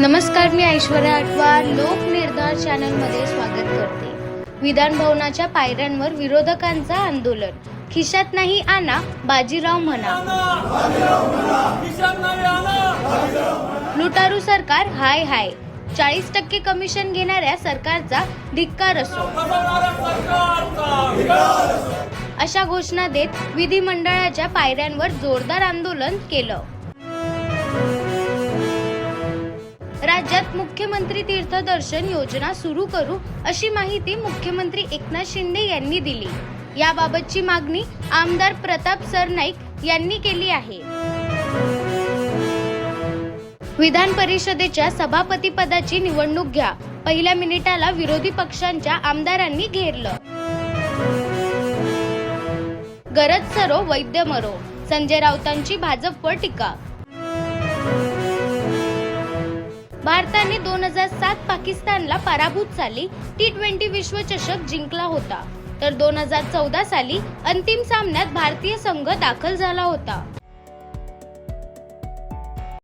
नमस्कार मी ऐश्वर्या अटवार लोकनिर्धार चॅनलमध्ये स्वागत करते. विधान भवनाच्या पायऱ्यांवर विरोधकांचं आंदोलन. खिशात नाही आणा बाजीराव म्हणा. लुटारू सरकार हाय हाय. चाळीस टक्के कमिशन घेणाऱ्या सरकारचा धिक्कार असो. अशा घोषणा देत विधिमंडळाच्या पायऱ्यांवर जोरदार आंदोलन केलं. राज्यात मुख्यमंत्री तीर्थदर्शन योजना सुरू करू अशी माहिती मुख्यमंत्री एकनाथ शिंदे यांनी दिली. याबाबतची मागणी आमदार प्रताप सरनाईक यांनी केली आहे. विधान परिषदेच्या सभापती पदाची निवडणूक घ्या. पहिल्या मिनिटाला विरोधी पक्षांच्या आमदारांनी घेरलं. गरज सरो वैद्य मरो. संजय राऊतांची भाजपवर टीका. दोन हजार सात पाकिस्तानला पराभूत साली टी ट्वेंटी विश्वचषक जिंकला होता. तर दोन हजार चौदा साली अंतिम सामन्यात भारतीय संघ दाखल झाला होता.